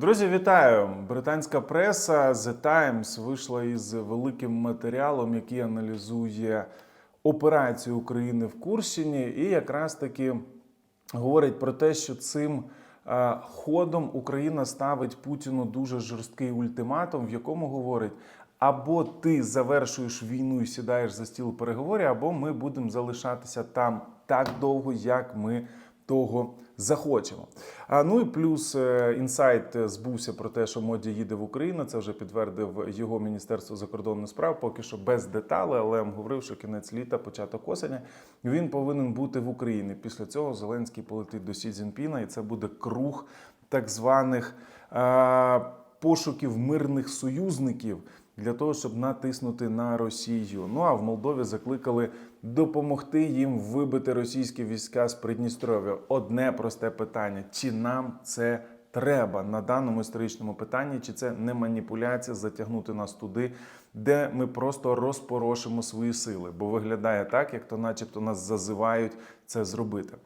Друзі, вітаю! Британська преса The Times вийшла із великим матеріалом, який аналізує операцію України в Курщині, і якраз таки говорить про те, що цим е, ходом Україна ставить Путіну дуже жорсткий ультиматум, в якому говорить. Або ти завершуєш війну і сідаєш за стіл переговорів, або ми будемо залишатися там так довго, як ми того захочемо. А ну і плюс е, інсайт е, збувся про те, що моді їде в Україну. Це вже підтвердив його міністерство закордонних справ. Поки що без деталей, але говорив, що кінець літа, початок осені, він повинен бути в Україні. Після цього Зеленський полетить до Сі Цзіньпіна, і це буде круг так званих е, пошуків мирних союзників для того, щоб натиснути на Росію. Ну а в Молдові закликали допомогти їм вибити російські війська з Придністров'я. Одне просте питання: чи нам це треба на даному історичному питанні, чи це не маніпуляція затягнути нас туди, де ми просто розпорошимо свої сили? Бо виглядає так, як то, начебто, нас зазивають це зробити.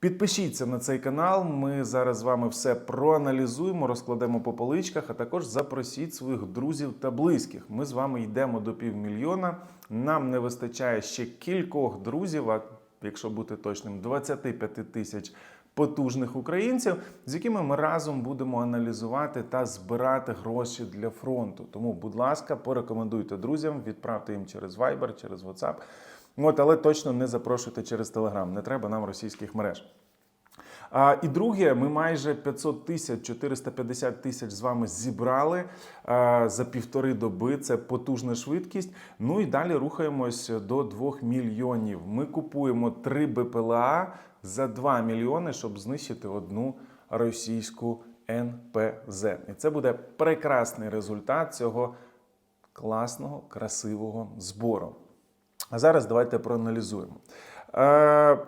Підпишіться на цей канал. Ми зараз з вами все проаналізуємо, розкладемо по поличках, а також запросіть своїх друзів та близьких. Ми з вами йдемо до півмільйона. Нам не вистачає ще кількох друзів, а якщо бути точним, 25 тисяч потужних українців, з якими ми разом будемо аналізувати та збирати гроші для фронту. Тому, будь ласка, порекомендуйте друзям, відправте їм через Viber, через WhatsApp. От, але точно не запрошуйте через Telegram. Не треба нам російських мереж. А, і друге, ми майже 500 тисяч 450 тисяч з вами зібрали а, за півтори доби. Це потужна швидкість. Ну і далі рухаємось до 2 мільйонів. Ми купуємо 3 БПЛА за 2 мільйони, щоб знищити одну російську НПЗ. І це буде прекрасний результат цього класного, красивого збору. А зараз давайте проаналізуємо. Е,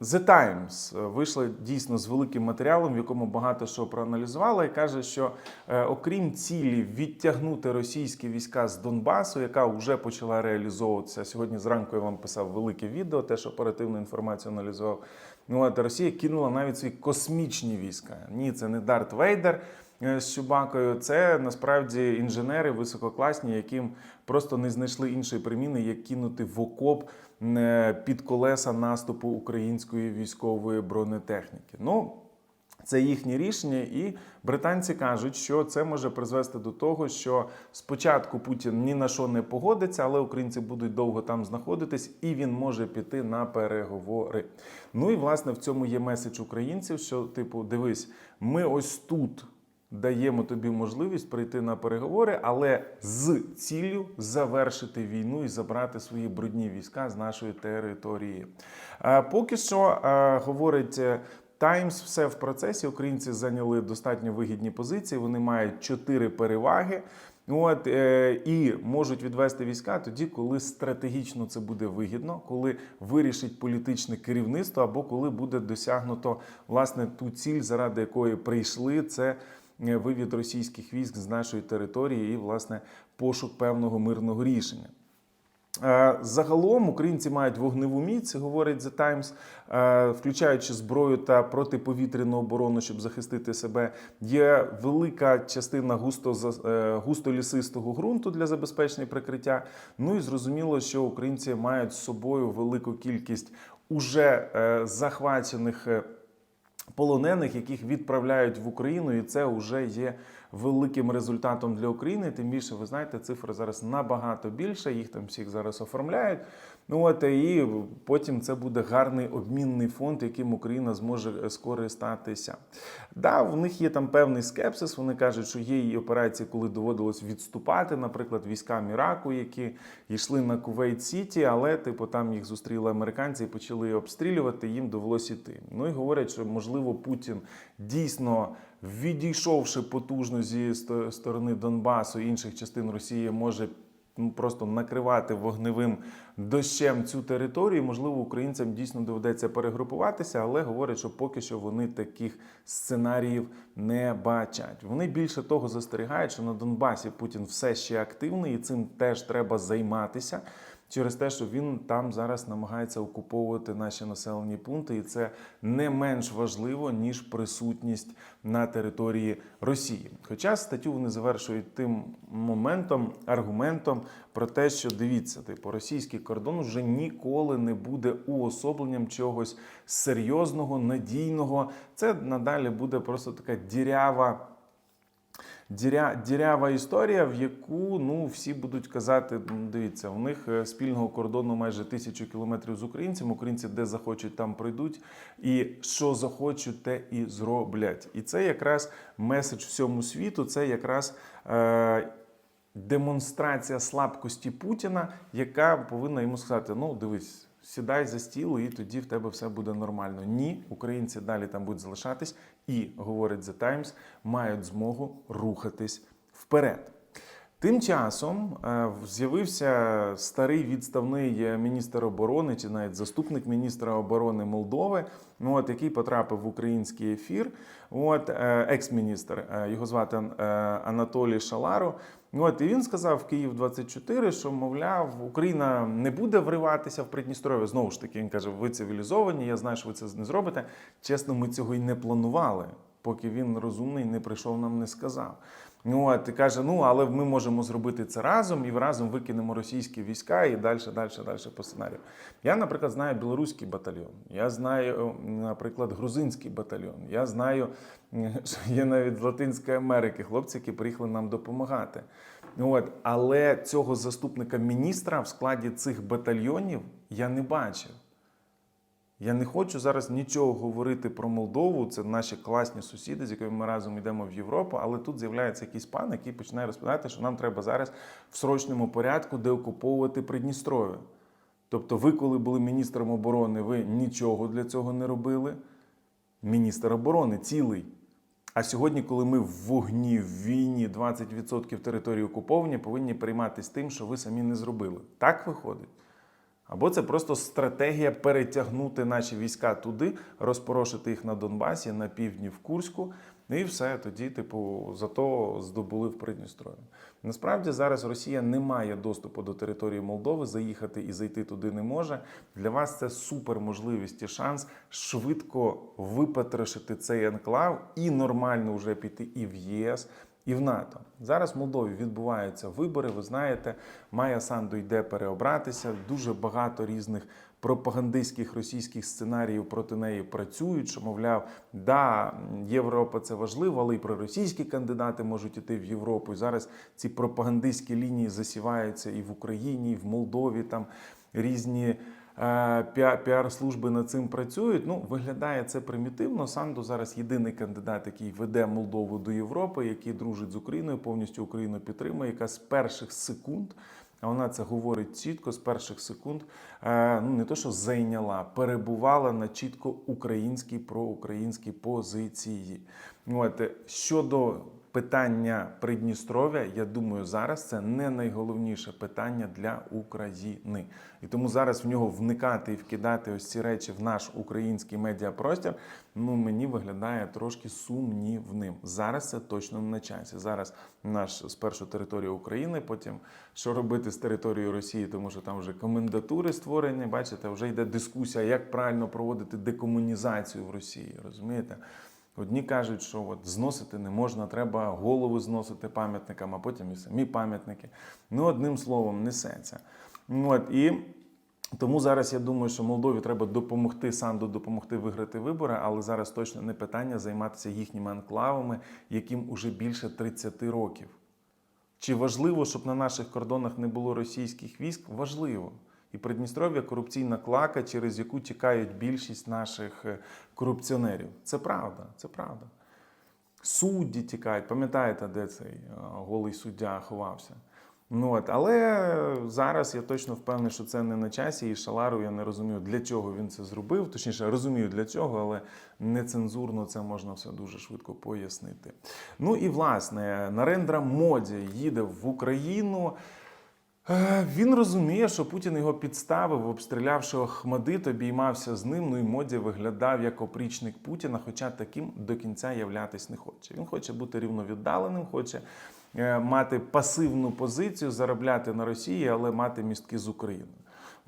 The Times вийшла дійсно з великим матеріалом, в якому багато що проаналізувала, і каже, що е, окрім цілі відтягнути російські війська з Донбасу, яка вже почала реалізовуватися сьогодні. Зранку я вам писав велике відео, теж оперативну інформацію аналізував. Ну от Росія кинула навіть свої космічні війська. Ні, це не Дарт Вейдер е, з Чубакою. Це насправді інженери висококласні, яким просто не знайшли іншої приміни, як кинути в окоп е, під колеса наступу української військової бронетехніки. Ну. Це їхнє рішення, і британці кажуть, що це може призвести до того, що спочатку Путін ні на що не погодиться, але українці будуть довго там знаходитись, і він може піти на переговори. Ну і власне в цьому є меседж українців: що, типу, дивись, ми ось тут даємо тобі можливість прийти на переговори, але з ціллю завершити війну і забрати свої брудні війська з нашої території. Е, Поки що е, говорить. е, Таймс все в процесі. Українці зайняли достатньо вигідні позиції. Вони мають чотири переваги. От е, і можуть відвести війська тоді, коли стратегічно це буде вигідно, коли вирішить політичне керівництво, або коли буде досягнуто власне ту ціль, заради якої прийшли. Це е, вивід російських військ з нашої території і власне пошук певного мирного рішення. Е, Загалом українці мають вогневу міць, говорить The Times, е, включаючи зброю та протиповітряну оборону, щоб захистити себе. Є велика частина густо е, густо-лісистого ґрунту для забезпечення прикриття. Ну і зрозуміло, що українці мають з собою велику кількість уже е, захвачених. Полонених, яких відправляють в Україну, і це вже є великим результатом для України. Тим більше, ви знаєте, цифри зараз набагато більше. Їх там всіх зараз оформляють. Ну от і потім це буде гарний обмінний фонд, яким Україна зможе скористатися. Да, в них є там певний скепсис. Вони кажуть, що є і операції, коли доводилось відступати, наприклад, військам Іраку, які йшли на Кувейт Сіті, але типу там їх зустріли американці і почали обстрілювати. Їм довелось іти. Ну і говорять, що можливо Путін дійсно. Відійшовши потужно зі сторони Донбасу і інших частин Росії, може просто накривати вогневим дощем цю територію. Можливо, українцям дійсно доведеться перегрупуватися, але говорять, що поки що вони таких сценаріїв не бачать. Вони більше того застерігають, що на Донбасі Путін все ще активний, і цим теж треба займатися. Через те, що він там зараз намагається окуповувати наші населені пункти, і це не менш важливо ніж присутність на території Росії. Хоча статтю вони завершують тим моментом, аргументом про те, що дивіться, типу, російський кордон вже ніколи не буде уособленням чогось серйозного, надійного. Це надалі буде просто така дірява. Діря, дірява історія, в яку ну всі будуть казати: «Ну, дивіться, у них е, спільного кордону майже тисячу кілометрів з українцями. Українці де захочуть, там прийдуть, і що захочуть, те і зроблять. І це якраз меседж всьому світу. Це якраз е, демонстрація слабкості Путіна, яка повинна йому сказати: ну дивись. Сідай за стіл, і тоді в тебе все буде нормально. Ні, українці далі там будуть залишатись, і говорить The Times, мають змогу рухатись вперед. Тим часом е, з'явився старий відставний е, міністр оборони, чи навіть заступник міністра оборони Молдови, ну, от, який потрапив в український ефір. От е, екс-міністр, його звати Анатолій Шаларо. От і він сказав Київ 24 що мовляв, Україна не буде вриватися в Придністров'я. Знову ж таки, він каже: ви цивілізовані. Я знаю, що ви це не зробите. Чесно, ми цього й не планували, поки він розумний не прийшов, нам не сказав. Ну, от, і каже: ну але ми можемо зробити це разом і разом викинемо російські війська і далі, далі, далі по сценарію. Я, наприклад, знаю білоруський батальйон. Я знаю, наприклад, грузинський батальйон. Я знаю, що є навіть з Латинської Америки хлопці, які приїхали нам допомагати. От, але цього заступника міністра в складі цих батальйонів я не бачив. Я не хочу зараз нічого говорити про Молдову. Це наші класні сусіди, з якими ми разом йдемо в Європу. Але тут з'являється якийсь пан, який починає розповідати, що нам треба зараз в срочному порядку деокуповувати Придністров'я. Тобто, ви, коли були міністром оборони, ви нічого для цього не робили. Міністр оборони цілий. А сьогодні, коли ми в вогні, в війні, 20% території окуповані, повинні перейматися тим, що ви самі не зробили. Так виходить? Або це просто стратегія перетягнути наші війська туди, розпорошити їх на Донбасі, на півдні в Курську, і все тоді, типу, зато здобули в Придністров'я. Насправді зараз Росія не має доступу до території Молдови, заїхати і зайти туди не може. Для вас це супер можливість і шанс швидко випотрошити цей енклав і нормально вже піти і в ЄС. І в НАТО зараз в Молдові відбуваються вибори. Ви знаєте, Майя Санду йде переобратися. Дуже багато різних пропагандистських російських сценаріїв проти неї працюють. Що мовляв, да, Європа це важливо, але і проросійські кандидати можуть іти в Європу. І зараз ці пропагандистські лінії засіваються і в Україні, і в Молдові. Там різні. Е, Піар-служби над цим працюють. Ну, виглядає це примітивно. Санду зараз єдиний кандидат, який веде Молдову до Європи, який дружить з Україною, повністю Україну підтримує, яка з перших секунд, а вона це говорить чітко, з перших секунд, е, ну не то, що зайняла, перебувала на чітко українській проукраїнській позиції. От е, щодо питання Придністров'я, я думаю, зараз це не найголовніше питання для України. І тому зараз в нього вникати і вкидати ось ці речі в наш український медіапростір, ну мені виглядає трошки сумнівним. Зараз це точно не на часі. Зараз наш спершу територія України, потім що робити з територією Росії, тому що там вже комендатури створені. Бачите, вже йде дискусія, як правильно проводити декомунізацію в Росії. Розумієте? Одні кажуть, що от зносити не можна, треба голови зносити пам'ятникам, а потім і самі пам'ятники. Ну, одним словом, несеться. От, і тому зараз я думаю, що Молдові треба допомогти Санду допомогти виграти вибори, але зараз точно не питання займатися їхніми анклавами, яким уже більше 30 років. Чи важливо, щоб на наших кордонах не було російських військ? Важливо. І Придністров'я корупційна клака, через яку тікають більшість наших е, корупціонерів. Це правда, це правда. Судді тікають, пам'ятаєте, де цей е, голий суддя ховався? Ну от, але зараз я точно впевнений, що це не на часі, і Шалару я не розумію, для чого він це зробив. Точніше, розумію для чого, але нецензурно це можна все дуже швидко пояснити. Ну і власне, Нарендра Моді їде в Україну. Е, Він розуміє, що Путін його підставив, обстрілявши Охмадит, обіймався з ним. Ну і моді виглядав як опрічник Путіна, хоча таким до кінця являтись не хоче. Він хоче бути рівновіддаленим, хоче е, мати пасивну позицію, заробляти на Росії, але мати містки з Україною.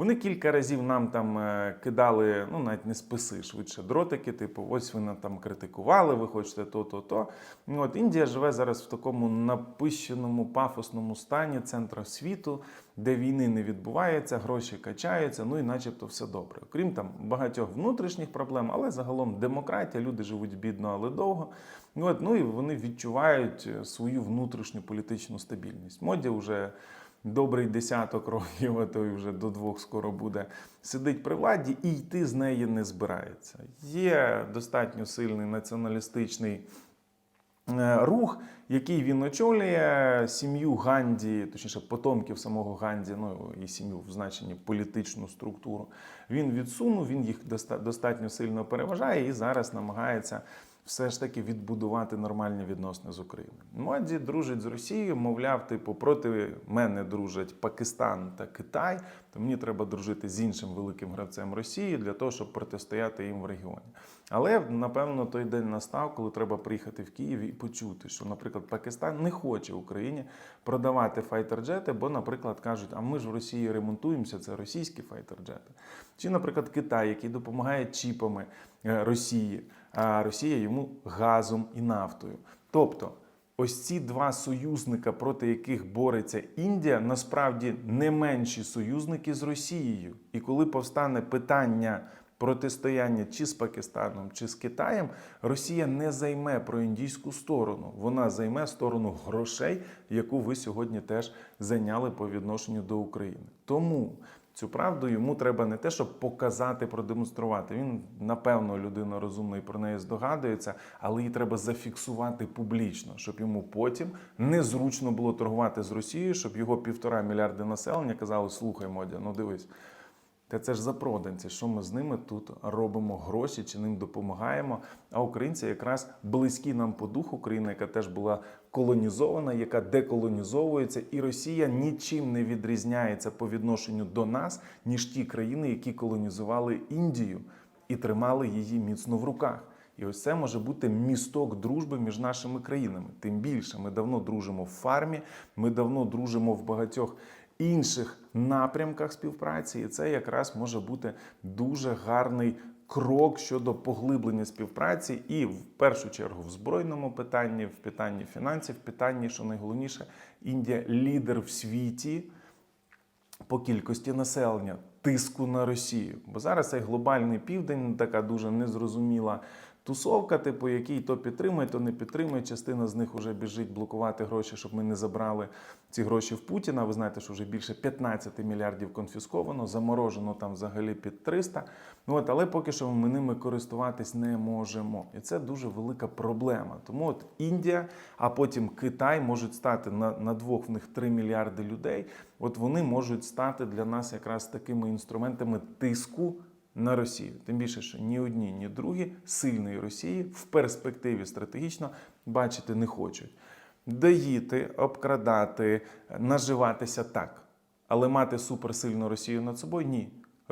Вони кілька разів нам там е, кидали, ну навіть не списи, швидше дротики, типу, ось ви нам там критикували, ви хочете то, то, то. Ну, От Індія живе зараз в такому напищеному пафосному стані центру світу, де війни не відбувається, гроші качаються, ну і начебто все добре. Окрім там багатьох внутрішніх проблем, але загалом демократія, люди живуть бідно, але довго. Ну, От, ну і вони відчувають е, свою внутрішню політичну стабільність. Моді вже добрий десяток років, а то й вже до двох скоро буде, сидить при владі і йти з неї не збирається. Є достатньо сильний націоналістичний е, рух, який він очолює, сім'ю Ганді, точніше, потомків самого Ганді, ну і сім'ю в значенні політичну структуру. Він відсунув, він їх достатньо сильно переважає і зараз намагається все ж таки відбудувати нормальні відносини з Україною. Моді дружить з Росією, мовляв, типу, проти мене дружать Пакистан та Китай, то мені треба дружити з іншим великим гравцем Росії для того, щоб протистояти їм в регіоні. Але напевно той день настав, коли треба приїхати в Київ і почути, що, наприклад, Пакистан не хоче Україні продавати файтерджети, бо, наприклад, кажуть, а ми ж в Росії ремонтуємося, це російські файтерджети. Чи, наприклад, Китай, який допомагає чіпами е, Росії, а Росія йому газом і нафтою. Тобто. Ось ці два союзника, проти яких бореться Індія, насправді не менші союзники з Росією. І коли повстане питання протистояння чи з Пакистаном, чи з Китаєм, Росія не займе проіндійську сторону. Вона займе сторону грошей, яку ви сьогодні теж зайняли по відношенню до України. Тому Цю правду йому треба не те, щоб показати, продемонструвати. Він, напевно, людина розумна і про неї здогадується, але її треба зафіксувати публічно, щоб йому потім незручно було торгувати з Росією, щоб його півтора мільярди населення казали: слухай, Модя, ну дивись. Та це ж запроданці, що ми з ними тут робимо гроші чи ним допомагаємо. А українці якраз близькі нам по духу країна, яка теж була колонізована, яка деколонізовується, і Росія нічим не відрізняється по відношенню до нас, ніж ті країни, які колонізували Індію і тримали її міцно в руках. І ось це може бути місток дружби між нашими країнами. Тим більше ми давно дружимо в фармі, ми давно дружимо в багатьох інших напрямках співпраці, і це якраз може бути дуже гарний крок щодо поглиблення співпраці, і в першу чергу в збройному питанні, в питанні фінансів, в питанні, що найголовніше, Індія лідер в світі по кількості населення, тиску на Росію. Бо зараз цей глобальний південь така дуже незрозуміла тусовка, типу, який то підтримує, то не підтримує. Частина з них вже біжить блокувати гроші, щоб ми не забрали ці гроші в Путіна. Ви знаєте, що вже більше 15 мільярдів конфісковано, заморожено там взагалі під 300. Ну от, але поки що ми ними користуватись не можемо. І це дуже велика проблема. Тому от Індія, а потім Китай можуть стати на, на двох в них 3 мільярди людей. От вони можуть стати для нас якраз такими інструментами тиску на Росію. Тим більше, що ні одні, ні другі сильної Росії в перспективі стратегічно бачити не хочуть. Доїти, обкрадати, наживатися так. Але мати суперсильну Росію над собою ні.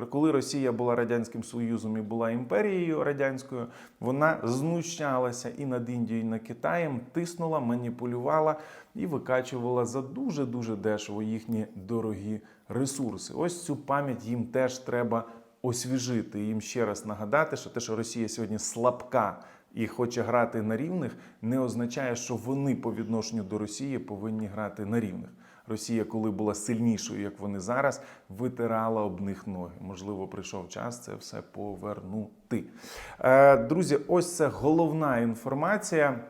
Коли Росія була радянським союзом і була імперією радянською, вона знущалася і над Індією, і над Китаєм, тиснула, маніпулювала і викачувала за дуже дуже дешево їхні дорогі ресурси. Ось цю пам'ять їм теж треба освіжити. Їм ще раз нагадати, що те, що Росія сьогодні слабка і хоче грати на рівних, не означає, що вони по відношенню до Росії повинні грати на рівних. Росія, коли була сильнішою, як вони зараз, витирала об них ноги. Можливо, прийшов час це все повернути. Е, Друзі, ось це головна інформація.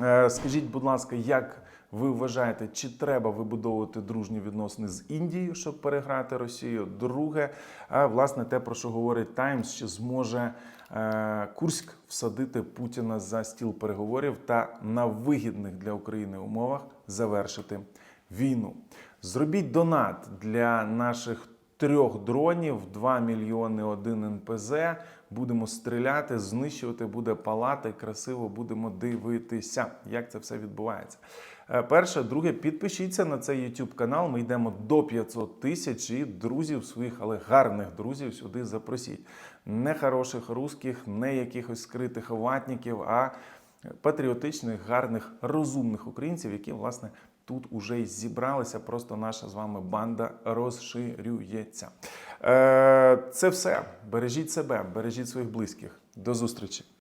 Е, Скажіть, будь ласка, як ви вважаєте, чи треба вибудовувати дружні відносини з Індією, щоб переграти Росію? Друге, власне, те, про що говорить Таймс, чи зможе е, Курськ всадити Путіна за стіл переговорів та на вигідних для України умовах завершити війну. Зробіть донат для наших трьох дронів, 2 мільйони один НПЗ. Будемо стріляти, знищувати, буде палати, красиво будемо дивитися, як це все відбувається. Е, Перше, друге, підпишіться на цей YouTube канал. Ми йдемо до 500 тисяч і друзів своїх, але гарних друзів сюди запросіть. Не хороших русських, не якихось скритих ватників, а патріотичних, гарних, розумних українців, які власне тут уже й зібралися. Просто наша з вами банда розширюється. Е, Це все. Бережіть себе, бережіть своїх близьких. До зустрічі.